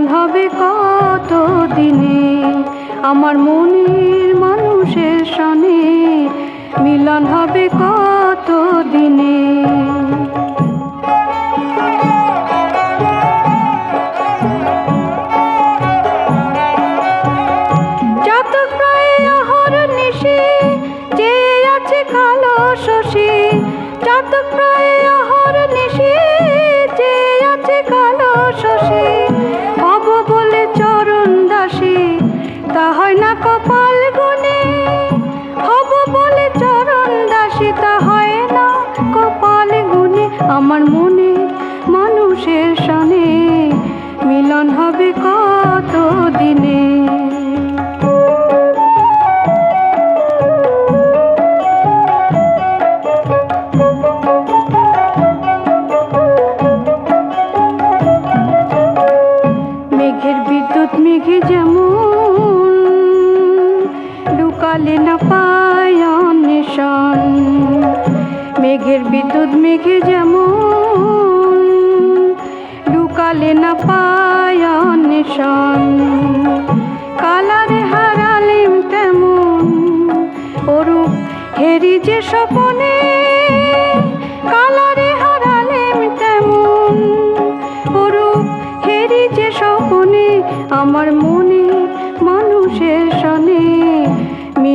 ম্লান হবে কত দিনে আমার মনের মানুষের সনে মিলন হবে কত দিনে শশী চাতক প্রায় আহার নিশী কপাল গুনে হব বলে চরণ দাসিতা হয় না কপাল গুনে আমার মনে মানুষের সনে মিলন হবে কত দিনে না পায় অন্বেষণ মেঘের বিদ্যুৎ মেঘে যেমন লুকালে না পায় অন্বেষণ কালারে হারালেম তেমন অরূপ হেরি যে স্বপনে। কালারে হারালেম তেমন অরূপ হেরি যে স্বপনে। আমার মনে মানুষের সনে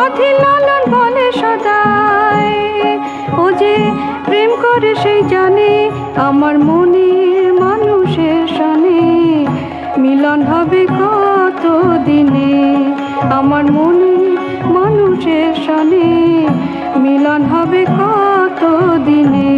অধীর লালন বলে সদায়। ও যে প্রেম করে সেই জানে, আমার মনের মানুষের সনে মিলন হবে কত দিনে আমার মনের মানুষের সনে মিলন হবে কত দিনে